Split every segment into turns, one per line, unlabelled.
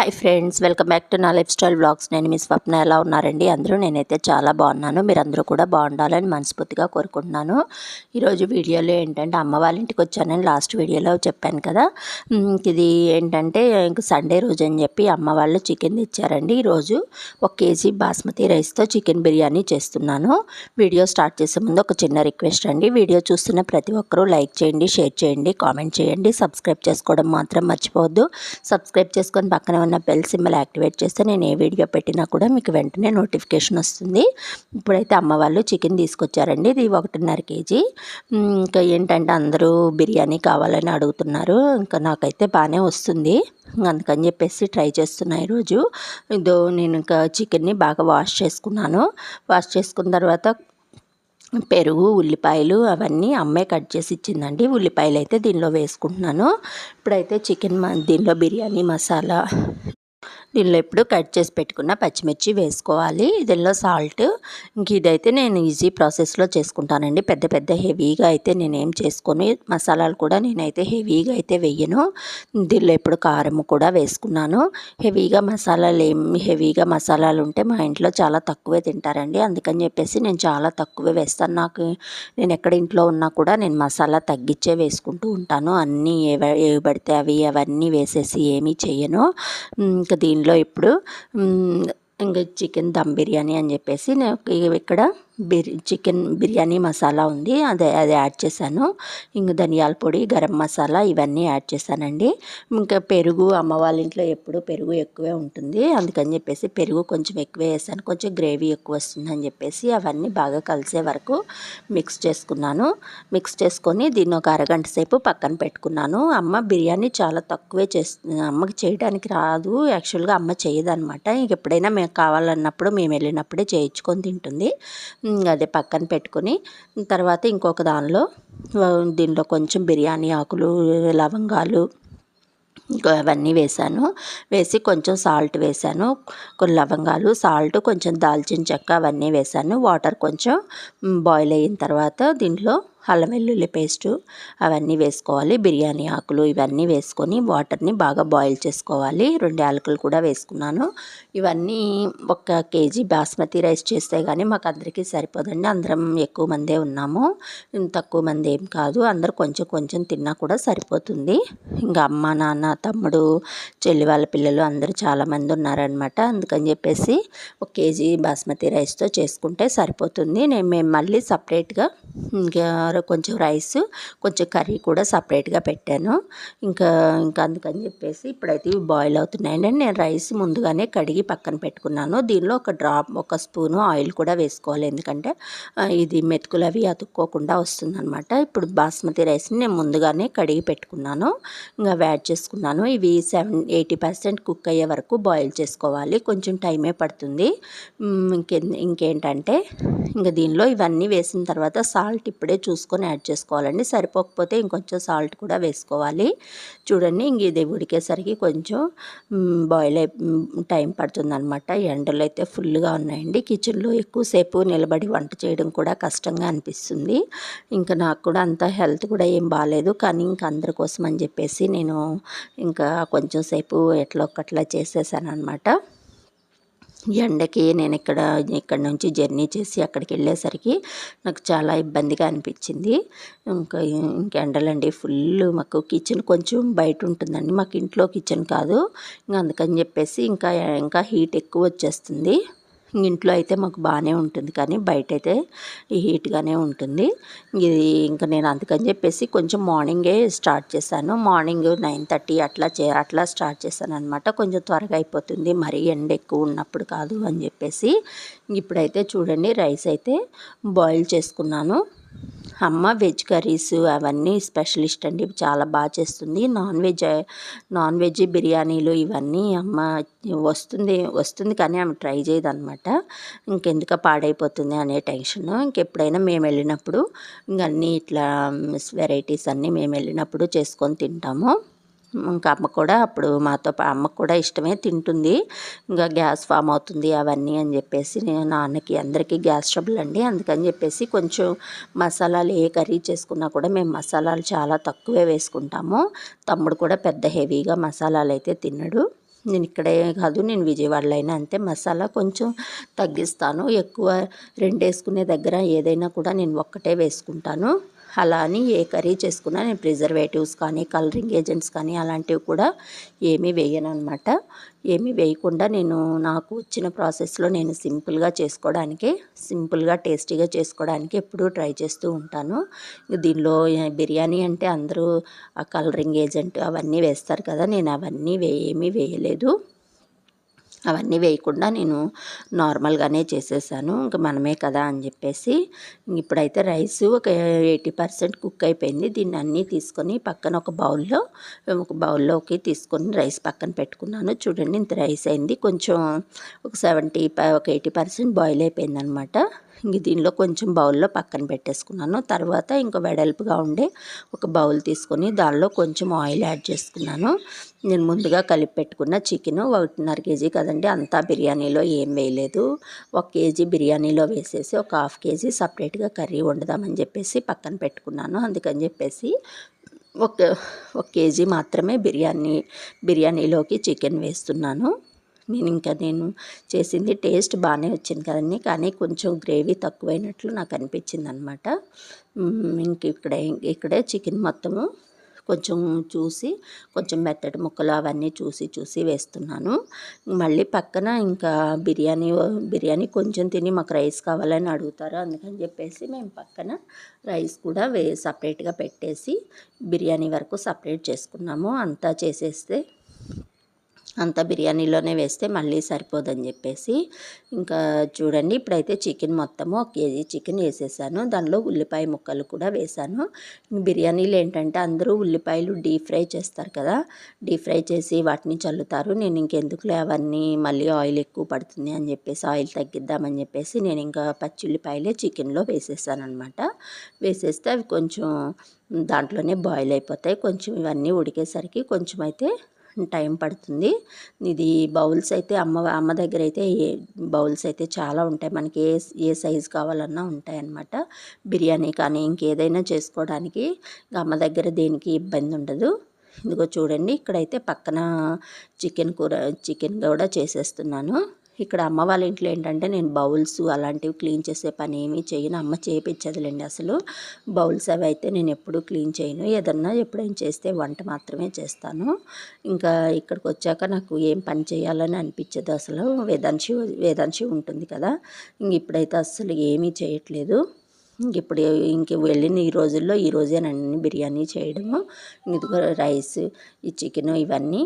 Hi friends welcome back to నా lifestyle blogs నేను మీ స్వప్న ఎలా ఉన్నారండి? అందరూ నేనైతే చాలా బాగున్నాను. మీరందరూ కూడా బాగుండాలని మనస్ఫూర్తిగా కోరుకుంటున్నాను. ఈరోజు వీడియోలో ఏంటంటే అమ్మ వాళ్ళ ఇంటికి వచ్చానని లాస్ట్ వీడియోలో చెప్పాను కదా. ఇది ఏంటంటే ఇంక సండే రోజు అని చెప్పి అమ్మ వాళ్ళు చికెన్ తెచ్చారండి. ఈరోజు ఒక కేజీ బాస్మతి రైస్తో చికెన్ బిర్యానీ చేస్తున్నాను. వీడియో స్టార్ట్ చేసే ముందు ఒక చిన్న రిక్వెస్ట్ అండి. వీడియో చూస్తున్న ప్రతి ఒక్కరూ లైక్ చేయండి షేర్ చేయండి కామెంట్ చేయండి. సబ్స్క్రైబ్ చేసుకోవడం మాత్రం మర్చిపోవద్దు. సబ్స్క్రైబ్ చేసుకొని పక్కన ఉన్న బెల్ సింబల్ యాక్టివేట్ చేస్తే నేను ఏ వీడియో పెట్టినా కూడా మీకు వెంటనే నోటిఫికేషన్ వస్తుంది. ఇప్పుడైతే అమ్మ వాళ్ళు చికెన్ తీసుకొచ్చారండి. ఇది ఒకటిన్నర కేజీ. ఇంకా ఏంటంటే అందరూ బిర్యానీ కావాలని అడుగుతున్నారు. ఇంకా నాకైతే బాగానే వస్తుంది. అందుకని చెప్పేసి ట్రై చేస్తున్నా ఈరోజు. ఇదో నేను ఇంకా చికెన్ని బాగా వాష్ చేసుకున్నాను. వాష్ చేసుకున్న తర్వాత పెరుగు ఉల్లిపాయలు అవన్నీ అమ్మే కట్ చేసి ఇచ్చిందండి. ఉల్లిపాయలు అయితే దీనిలో వేసుకుంటున్నాను. ఇప్పుడైతే చికెన్ మ దీనిలో బిర్యానీ మసాలా దీనిలో ఇప్పుడు కట్ చేసి పెట్టుకున్న పచ్చిమిర్చి వేసుకోవాలి. దీనిలో సాల్ట్. ఇంక ఇదైతే నేను ఈజీ ప్రాసెస్లో చేసుకుంటానండి. పెద్ద పెద్ద హెవీగా అయితే నేనేం చేసుకొని. మసాలాలు కూడా నేనైతే హెవీగా అయితే వెయ్యను దీనిలో ఇప్పుడు కారం కూడా వేసుకున్నాను. హెవీగా మసాలాలు ఏం హెవీగా మసాలాలు ఉంటే మా ఇంట్లో చాలా తక్కువే తింటారండి. అందుకని చెప్పేసి నేను చాలా తక్కువే వేస్తాను. నాకు నేను ఎక్కడ ఇంట్లో ఉన్నా కూడా నేను మసాలా తగ్గించే వేసుకుంటూ ఉంటాను. అన్నీ ఏవ ఏవి పడితే అవి అవన్నీ వేసేసి ఏమీ చేయను ఇంకా దీని దీనిలో ఇప్పుడు ఇంకా చికెన్ దమ్ బిర్యానీ అని చెప్పేసి నేను ఇక్కడ బిర్ చికెన్ బిర్యానీ మసాలా ఉంది. అదే అది యాడ్ చేశాను. ఇంక ధనియాల పొడి గరం మసాలా ఇవన్నీ యాడ్ చేశానండి. ఇంకా పెరుగు అమ్మ వాళ్ళ ఇంట్లో ఎప్పుడు పెరుగు ఎక్కువే ఉంటుంది. అందుకని చెప్పేసి పెరుగు కొంచెం ఎక్కువే వేసాను. కొంచెం గ్రేవీ ఎక్కువ వస్తుందని చెప్పేసి అవన్నీ బాగా కలిసే వరకు మిక్స్ చేసుకున్నాను. మిక్స్ చేసుకొని దీన్ని ఒక అరగంట సేపు పక్కన పెట్టుకున్నాను. అమ్మ బిర్యానీ చాలా తక్కువే చేస్తుంది అమ్మకి చేయడానికి రాదు. యాక్చువల్గా అమ్మ చేయదనమాట. ఇంక ఎప్పుడైనా మేము కావాలన్నప్పుడు మేము వెళ్ళినప్పుడే చేయించుకొని తింటుంది. అదే పక్కన పెట్టుకొని తర్వాత ఇంకొక దానిలో దీనిలో కొంచెం బిర్యానీ ఆకులు లవంగాలు ఇంకా అవన్నీ వేసాను వేసి కొంచెం సాల్ట్ వేసాను కొన్ని లవంగాలు సాల్ట్ కొంచెం దాల్చిన చెక్క అవన్నీ వేసాను వాటర్ కొంచెం బాయిల్ అయిన తర్వాత దీంట్లో అల్లం వెల్లుల్లి పేస్టు అవన్నీ వేసుకోవాలి. బిర్యానీ ఆకులు ఇవన్నీ వేసుకొని వాటర్ని బాగా బాయిల్ చేసుకోవాలి. రెండు యాలకులు కూడా వేసుకున్నాను. ఇవన్నీ ఒక కేజీ బాస్మతి రైస్ చేస్తే కానీ మాకు అందరికీ సరిపోదండి. అందరం ఎక్కువ మందే ఉన్నాము. తక్కువ మంది ఏం కాదు. అందరు కొంచెం కొంచెం తిన్నా కూడా సరిపోతుంది. ఇంకా అమ్మ నాన్న తమ్ముడు చెల్లి వాళ్ళ పిల్లలు అందరూ చాలామంది ఉన్నారనమాట అందుకని చెప్పేసి ఒక కేజీ బాస్మతి రైస్తో చేసుకుంటే సరిపోతుంది. నేను మేము మళ్ళీ సపరేట్గా ఇంకా కొంచెం రైస్ కొంచెం కర్రీ కూడా సపరేట్గా పెట్టాను. ఇంకా ఇంకా అందుకని చెప్పేసి ఇప్పుడైతే ఇవి బాయిల్ అవుతున్నాయండి. నేను రైస్ ముందుగానే కడిగి పక్కన పెట్టుకున్నాను. దీనిలో ఒక డ్రాప్ ఒక స్పూను ఆయిల్ కూడా వేసుకోవాలి. ఎందుకంటే ఇది మెతుకులు అవి అతుక్కోకుండా వస్తుందన్నమాట. ఇప్పుడు బాస్మతి రైస్ని నేను ముందుగానే కడిగి పెట్టుకున్నాను. ఇంకా యాడ్ చేసుకున్నాను. ఇవి సెవెన్ ఎయిటీ పర్సెంట్ కుక్ అయ్యే వరకు బాయిల్ చేసుకోవాలి. కొంచెం టైమే పడుతుంది. ఇంకే ఇంకేంటంటే ఇంకా దీనిలో ఇవన్నీ వేసిన తర్వాత సాల్ట్ ఇప్పుడే చూసుకొని యాడ్ చేసుకోవాలండి. సరిపోకపోతే ఇంకొంచెం సాల్ట్ కూడా వేసుకోవాలి. చూడండి ఇంక ఇది ఉడికేసరికి కొంచెం బాయిల్ అయి టైం పడుతుందనమాట ఎండలు అయితే ఫుల్గా ఉన్నాయండి. కిచెన్లో ఎక్కువసేపు నిలబడి వంట చేయడం కూడా కష్టంగా అనిపిస్తుంది. ఇంకా నాకు కూడా అంత హెల్త్ కూడా ఏం బాగాలేదు కానీ ఇంక అందరి కోసం అని చెప్పేసి నేను ఇంకా కొంచెం సేపు ఎట్లా ఒక్కట్లా చేసేసాను అనమాట ఎండకి నేను ఇక్కడ ఇక్కడ నుంచి జర్నీ చేసి అక్కడికి వెళ్ళేసరికి నాకు చాలా ఇబ్బందిగా అనిపించింది. ఇంకా ఇంకెండలండి ఫుల్ మాకు కిచెన్ కొంచెం బయట ఉంటుందండి. మాకు ఇంట్లో కిచెన్ కాదు. ఇంకా అందుకని చెప్పేసి ఇంకా ఇంకా హీట్ ఎక్కువ వచ్చేస్తుంది. ఇంట్లో అయితే మాకు బాగానే ఉంటుంది కానీ బయట అయితే హీట్గానే ఉంటుంది. ఇది ఇంకా నేను అందుకని చెప్పేసి కొంచెం మార్నింగే స్టార్ట్ చేశాను. మార్నింగ్ నైన్ థర్టీ అట్లా చే అట్లా స్టార్ట్ చేశాను అనమాట కొంచెం త్వరగా అయిపోతుంది. మరీ ఎండ ఎక్కువ ఉన్నప్పుడు కాదు అని చెప్పేసి ఇప్పుడైతే చూడండి రైస్ అయితే బాయిల్ చేసుకున్నాను. అమ్మ వెజ్ కర్రీస్ అవన్నీ స్పెషలిస్ట్ అండి. చాలా బాగా చేస్తుంది. నాన్ వెజ్ నాన్ వెజ్ బిర్యానీలు ఇవన్నీ అమ్మ వస్తుంది వస్తుంది కానీ ఆమె ట్రై చేయదనమాట ఇంకెందుక పాడైపోతుంది అనే టెన్షన్. ఇంకెప్పుడైనా మేము వెళ్ళినప్పుడు ఇంకన్నీ ఇట్లా వెరైటీస్ అన్నీ మేము వెళ్ళినప్పుడు చేసుకొని తింటాము. ఇంకా అమ్మ కూడా అప్పుడు మాతో పా- అమ్మకు కూడా ఇష్టమే తింటుంది. ఇంకా గ్యాస్ ఫామ్ అవుతుంది అవన్నీ అని చెప్పేసి నేను నాన్నకి అందరికీ గ్యాస్ ట్రబుల్ అండి. అందుకని చెప్పేసి కొంచెం మసాలాలు ఏ కర్రీ చేసుకున్నా కూడా మేము మసాలాలు చాలా తక్కువే వేసుకుంటాము. తమ్ముడు కూడా పెద్ద హెవీగా మసాలాలు అయితే తిన్నాడు. నేను ఇక్కడే కాదు నేను విజయవాడలో అయినా అంతే. మసాలా కొంచెం తగ్గిస్తాను. ఎక్కువ రెండు వేసుకునే దగ్గర ఏదైనా కూడా నేను ఒక్కటే వేసుకుంటాను. అలా అని ఏ కర్రీ చేసుకున్నా నేను ప్రిజర్వేటివ్స్ కానీ కలరింగ్ ఏజెంట్స్ కానీ అలాంటివి కూడా ఏమీ వేయను అనమాట ఏమీ వేయకుండా నేను నాకు వచ్చిన ప్రాసెస్లో నేను సింపుల్గా చేసుకోవడానికి సింపుల్గా టేస్టీగా చేసుకోవడానికి ఎప్పుడూ ట్రై చేస్తూ ఉంటాను. దీనిలో బిర్యానీ అంటే అందరూ ఆ కలరింగ్ ఏజెంట్ అవన్నీ వేస్తారు కదా నేను అవన్నీ వే ఏమీ వేయలేదు. అవన్నీ వేయకుండా నేను నార్మల్గానే చేసేసాను. ఇంకా మనమే కదా అని చెప్పేసి ఇప్పుడైతే రైస్ ఒక ఎయిటీ పర్సెంట్ కుక్ అయిపోయింది. దీన్ని అన్నీ తీసుకొని పక్కన ఒక బౌల్లో ఒక బౌల్లోకి తీసుకొని రైస్ పక్కన పెట్టుకున్నాను. చూడండి ఇంత రైస్ అయింది. కొంచెం ఒక సెవెంటీ ఒక ఎయిటీ పర్సెంట్ బాయిల్ అయిపోయింది అనమాట ఇంక దీనిలో కొంచెం బౌల్లో పక్కన పెట్టేసుకున్నాను. తర్వాత ఇంకా వెడల్పుగా ఉండే ఒక బౌల్ తీసుకొని దానిలో కొంచెం ఆయిల్ యాడ్ చేసుకున్నాను. నేను ముందుగా కలిపి పెట్టుకున్న చికెన్ ఒకటిన్నర కేజీ కదండి అంతా బిర్యానీలో ఏం వేయలేదు. ఒక కేజీ బిర్యానీలో వేసేసి ఒక హాఫ్ కేజీ సపరేట్గా కర్రీ వండుదామని చెప్పేసి పక్కన పెట్టుకున్నాను. అందుకని చెప్పేసి ఒక ఒక కేజీ మాత్రమే బిర్యానీ బిర్యానీలోకి చికెన్ వేస్తున్నాను. నేను ఇంకా నేను చేసింది టేస్ట్ బాగానే వచ్చింది కదండి. కానీ కొంచెం గ్రేవీ తక్కువైనట్లు నాకు అనిపించింది అనమాట ఇంక ఇక్కడ ఇక్కడే చికెన్ మొత్తము కొంచెం చూసి కొంచెం మెత్తటి ముక్కలు అవన్నీ చూసి చూసి వేస్తున్నాను. మళ్ళీ పక్కన ఇంకా బిర్యానీ బిర్యానీ కొంచెం తిని మాకు రైస్ కావాలని అడుగుతారు అందుకని చెప్పేసి మేము పక్కన రైస్ కూడా వే సపరేట్గా పెట్టేసి బిర్యానీ వరకు సపరేట్ చేసుకున్నాము. అంతా చేసేస్తే అంత బిర్యానీలోనే వేస్తే మళ్ళీ సరిపోదని చెప్పేసి ఇంకా చూడండి ఇప్పుడైతే చికెన్ మొత్తము ఒక కేజీ చికెన్ వేసేసాను. దానిలో ఉల్లిపాయ ముక్కలు కూడా వేసాను. బిర్యానీలు ఏంటంటే అందరూ ఉల్లిపాయలు డీప్ ఫ్రై చేస్తారు కదా డీప్ ఫ్రై చేసి వాటిని చల్లుతారు. నేను ఇంకెందుకులే అవన్నీ మళ్ళీ ఆయిల్ ఎక్కువ పడుతుంది అని చెప్పేసి ఆయిల్ తగ్గిద్దామని చెప్పేసి నేను ఇంకా పచ్చి ఉల్లిపాయలే చికెన్లో వేసేసాను అనమాట వేసేస్తే అవి కొంచెం దాంట్లోనే బాయిల్ అయిపోతాయి. కొంచెం ఇవన్నీ ఉడికేసరికి కొంచెం అయితే టైం పడుతుంది. ఇది బౌల్స్ అయితే అమ్మ అమ్మ దగ్గర అయితే ఏ బౌల్స్ అయితే చాలా ఉంటాయి. మనకి ఏ ఏ సైజు కావాలన్నా ఉంటాయన్నమాట. బిర్యానీ కానీ ఇంకేదైనా చేసుకోవడానికి అమ్మ దగ్గర దేనికి ఇబ్బంది ఉండదు. ఇదిగో చూడండి ఇక్కడైతే పక్కన చికెన్ కూర చికెన్ కూడా చేసేస్తున్నాను. ఇక్కడ అమ్మ వాళ్ళ ఇంట్లో ఏంటంటే నేను బౌల్స్ అలాంటివి క్లీన్ చేసే పని ఏమీ చేయను. అమ్మ చేయించదులేండి అసలు. బౌల్స్ అవి అయితే నేను ఎప్పుడూ క్లీన్ చేయను. ఏదన్నా ఎప్పుడైనా చేస్తే వంట మాత్రమే చేస్తాను. ఇంకా ఇక్కడికి వచ్చాక నాకు ఏం పని చేయాలని అనిపించదు అసలు. వేదాంశి వేదాంశి ఉంటుంది కదా. ఇంక ఇప్పుడైతే అసలు ఏమీ చేయట్లేదు. ఇంక ఇప్పుడు ఇంక వెళ్ళిన ఈ రోజుల్లో ఈ రోజే నన్ను బిర్యానీ చేయడము. ఇదిగో రైస్ ఈ చికెన్ ఇవన్నీ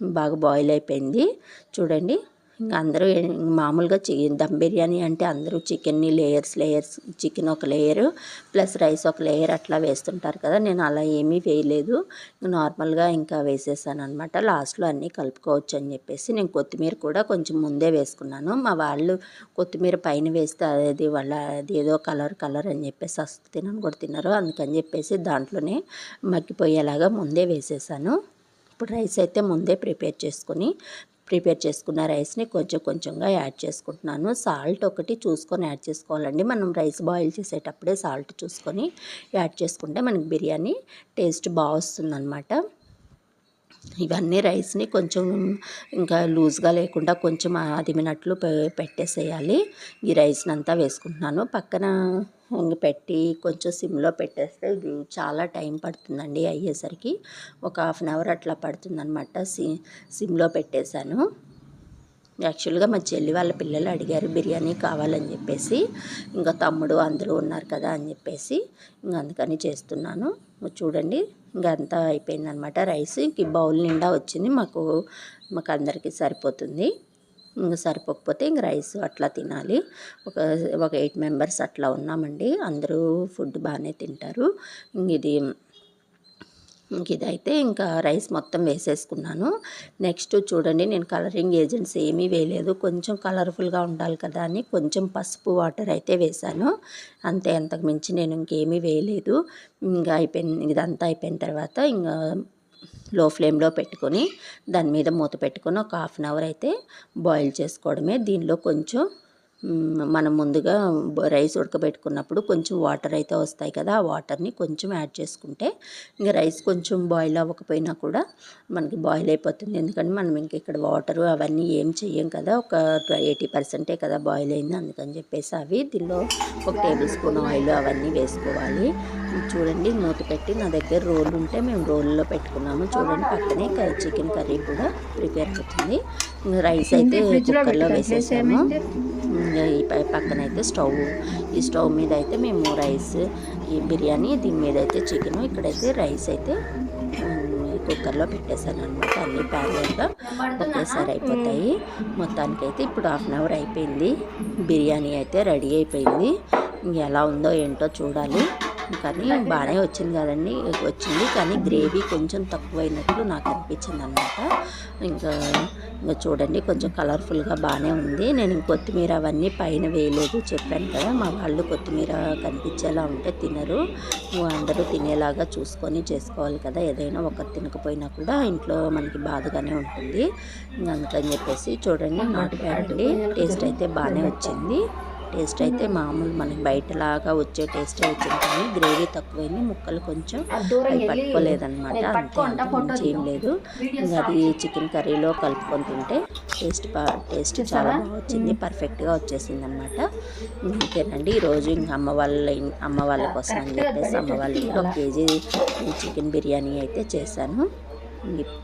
బాగా బాయిల్ అయిపోయింది. చూడండి. ఇంకా అందరూ మామూలుగా చి దమ్ బిర్యానీ అంటే అందరూ చికెన్ని లేయర్స్ లేయర్స్ చికెన్ ఒక లేయరు ప్లస్ రైస్ ఒక లేయర్ అట్లా వేస్తుంటారు కదా. నేను అలా ఏమీ వేయలేదు. నార్మల్గా ఇంకా వేసేసాను అనమాట లాస్ట్లో అన్నీ కలుపుకోవచ్చు అని చెప్పేసి నేను కొత్తిమీర కూడా కొంచెం ముందే వేసుకున్నాను. మా వాళ్ళు కొత్తిమీర పైన వేస్తే అది వాళ్ళ అది ఏదో కలర్ కలర్ అని చెప్పేసి అసలు తినని కూడా తిన్నారు అందుకని చెప్పేసి దాంట్లోనే మగ్గిపోయేలాగా ముందే వేసేసాను. ఇప్పుడు రైస్ అయితే ముందే ప్రిపేర్ చేసుకొని ప్రిపేర్ చేసుకున్న రైస్ని కొంచెం కొంచెంగా యాడ్ చేసుకుంటున్నాను. సాల్ట్ ఒకటి చూసుకొని యాడ్ చేసుకోవాలండి. మనం రైస్ బాయిల్ చేసేటప్పుడే సాల్ట్ చూసుకొని యాడ్ చేసుకుంటే మనకి బిర్యానీ టేస్ట్ బాగా వస్తుందన్నమాట. ఇవన్నీ రైస్ని కొంచెం ఇంకా లూజ్గా లేకుండా కొంచెం అదిమినట్లు పెట్టేసేయాలి. ఈ రైస్ని అంతా వేసుకుంటున్నాను. పక్కన పెట్టి కొంచెం సిమ్లో పెట్టేస్తే ఇది చాలా టైం పడుతుందండి అయ్యేసరికి. ఒక హాఫ్ అన్ అవర్ అట్లా పడుతుందనమాట సి సిమ్లో పెట్టేశాను. యాక్చువల్గా మా చెల్లి వాళ్ళ పిల్లలు అడిగారు బిర్యానీ కావాలని చెప్పేసి. ఇంకా తమ్ముడు అందరూ ఉన్నారు కదా అని చెప్పేసి. ఇంకా అందుకని చేస్తున్నాను. చూడండి. ఇంకా అంతా అయిపోయిందనమాట రైస్. ఇంక బౌల్ నిండా వచ్చింది. మాకు మాకు అందరికీ సరిపోతుంది. ఇంకా సరిపోకపోతే ఇంక రైస్ అట్లా తినాలి. ఒక ఒక ఎయిట్ మెంబర్స్ అట్లా ఉన్నామండి. అందరూ ఫుడ్ బాగానే తింటారు. ఇంక ఇది ఇదైతే ఇంకా రైస్ మొత్తం వేసేసుకున్నాను. నెక్స్ట్ చూడండి నేను కలరింగ్ ఏజెంట్స్ ఏమీ వేయలేదు. కొంచెం కలర్ఫుల్గా ఉండాలి కదా అని కొంచెం పసుపు వాటర్ అయితే వేశాను. అంతే అంతకు మించి నేను ఇంకేమీ వేయలేదు. ఇంకా అయిపోయిన ఇదంతా అయిపోయిన తర్వాత ఇంకా లో ఫ్లేమ్లో పెట్టుకొని దాని మీద మూత పెట్టుకొని ఒక హాఫ్ అన్ అవర్ అయితే బాయిల్ చేసుకోవడమే. దీనిలో కొంచెం మనం ముందుగా రైస్ ఉడకబెట్టుకున్నప్పుడు కొంచెం వాటర్ అయితే వస్తాయి కదా ఆ వాటర్ని కొంచెం యాడ్ చేసుకుంటే ఇంకా రైస్ కొంచెం బాయిల్ అవ్వకపోయినా కూడా మనకి బాయిల్ అయిపోతుంది. ఎందుకంటే మనం ఇంక ఇక్కడ వాటర్ అవన్నీ ఏం చెయ్యం కదా ఒక ఎయిటీ పర్సెంటే కదా బాయిల్ అయింది. అందుకని చెప్పేసి అవి దీనిలో ఒక టేబుల్ స్పూన్ ఆయిల్ అవన్నీ వేసుకోవాలి. చూడండి మూత పెట్టి నా దగ్గర రోల్ ఉంటే మేము రోల్లో పెట్టుకున్నాము. చూడండి పక్కనే చికెన్ కర్రీ కూడా ప్రిపేర్ అవుతుంది. రైస్ అయితే కుక్కర్లో వేసేసాము. ఈ పై- పక్కన అయితే స్టవ్. ఈ స్టవ్ మీద అయితే మేము రైస్ ఈ బిర్యానీ దీని మీద అయితే చికెన్ ఇక్కడైతే రైస్ అయితే కుక్కర్లో పెట్టేశాను అనమాట అన్ని ప్యారల్గా ఒకేసారి అయిపోతాయి. మొత్తానికైతే ఇప్పుడు హాఫ్ అన్ అవర్ అయిపోయింది. బిర్యానీ అయితే రెడీ అయిపోయింది. ఎలా ఉందో ఏంటో చూడాలి. కానీ బాగానే వచ్చింది కదండి. వచ్చింది కానీ గ్రేవీ కొంచెం తక్కువైనట్లు నాకు అనిపించింది అనమాట ఇంకా ఇంకా చూడండి కొంచెం కలర్ఫుల్గా బాగానే ఉంది. నేను కొత్తిమీర అవన్నీ పైన వేయలేదు. చెప్పాను కదా మా వాళ్ళు కొత్తిమీర కనిపించేలా ఉంటే తినరు. అందరూ తినేలాగా చూసుకొని చేసుకోవాలి కదా. ఏదైనా ఒకరు తినకపోయినా కూడా ఇంట్లో మనకి బాధగానే ఉంటుంది. ఇంకా అందుకని చెప్పేసి చూడండి నాటుకాయండి టేస్ట్ అయితే బాగానే వచ్చింది. టేస్ట్ అయితే మామూలు. మనకి బయటలాగా వచ్చే టేస్టే వచ్చింది. కానీ గ్రేవీ తక్కువైంది. ముక్కలు కొంచెం పట్టుకోలేదన్నమాట. అంతే ఏం లేదు. ఇంకా అది చికెన్ కర్రీలో కలుపుకొని తింటే టేస్ట్ టేస్ట్ చాలా బాగా వచ్చింది. పర్ఫెక్ట్గా వచ్చేసింది అనమాట అంతేనండి ఈరోజు ఇంకా అమ్మ వాళ్ళ అమ్మ వాళ్ళ కోసం అని చెప్పేసి అమ్మ వాళ్ళ ఇంట్లో ఒక కేజీ చికెన్ బిర్యానీ అయితే చేశాను.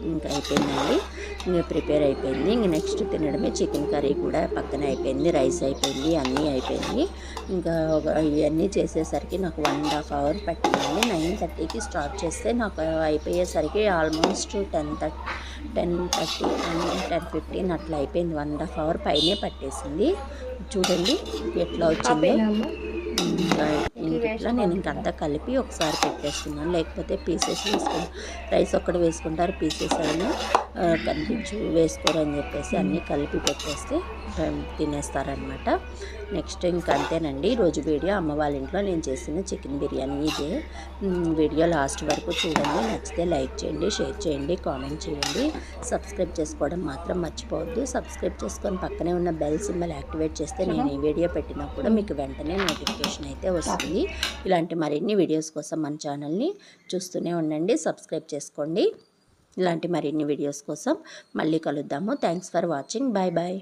ఇంకా అయిపోయిందండి. ఇంకా ప్రిపేర్ అయిపోయింది. ఇంక నెక్స్ట్ తినడమే చికెన్ కర్రీ కూడా పక్కన అయిపోయింది. రైస్ అయిపోయింది అన్నీ అయిపోయింది. ఇంకా ఒక- ఇవన్నీ చేసేసరికి నాకు వన్ అండ్ హాఫ్ అవర్ పట్టిందండి. నైన్ థర్టీకి స్టార్ట్ చేస్తే నాకు అయిపోయేసరికి almost ten thirty ten thirty ten fifteen అట్లా అయిపోయింది. వన్ అండ్ హాఫ్ అవర్ పైనే పట్టేసింది. చూడండి ఎట్లా వచ్చిందో. ఇట్లా నేను ఇంకంతా కలిపి ఒకసారి పెట్టేస్తున్నాను. లేకపోతే పీసెస్ వేసుకుని రైస్ ఒక్కటి వేసుకుంటారు పీసెస్ అయినా. కనిపించు వేసుకోరు అని చెప్పేసి అన్నీ కలిపి పెట్టేస్తే తినేస్తారనమాట నెక్స్ట్ ఇంక అంతేనండి రోజు వీడియో అమ్మ వాళ్ళ ఇంట్లో నేను చేసిన చికెన్ బిర్యానీ ఇదే. వీడియో లాస్ట్ వరకు చూడండి నచ్చితే లైక్ చేయండి షేర్ చేయండి కామెంట్ చేయండి. సబ్స్క్రైబ్ చేసుకోవడం మాత్రం మర్చిపోవద్దు. సబ్స్క్రైబ్ చేసుకొని పక్కనే ఉన్న బెల్ సింబల్ యాక్టివేట్ చేస్తే నేను ఈ వీడియో పెట్టినా కూడా మీకు వెంటనే నోటిఫికేషన్ అయితే వస్తుంది. ఇలాంటి మరిన్ని వీడియోస్ కోసం మన ఛానల్ని చూస్తూనే ఉండండి సబ్స్క్రైబ్ చేసుకోండి. ఇలాంటి మరిన్ని వీడియోస్ కోసం మళ్ళీ కలుద్దాము. Thanks for watching bye bye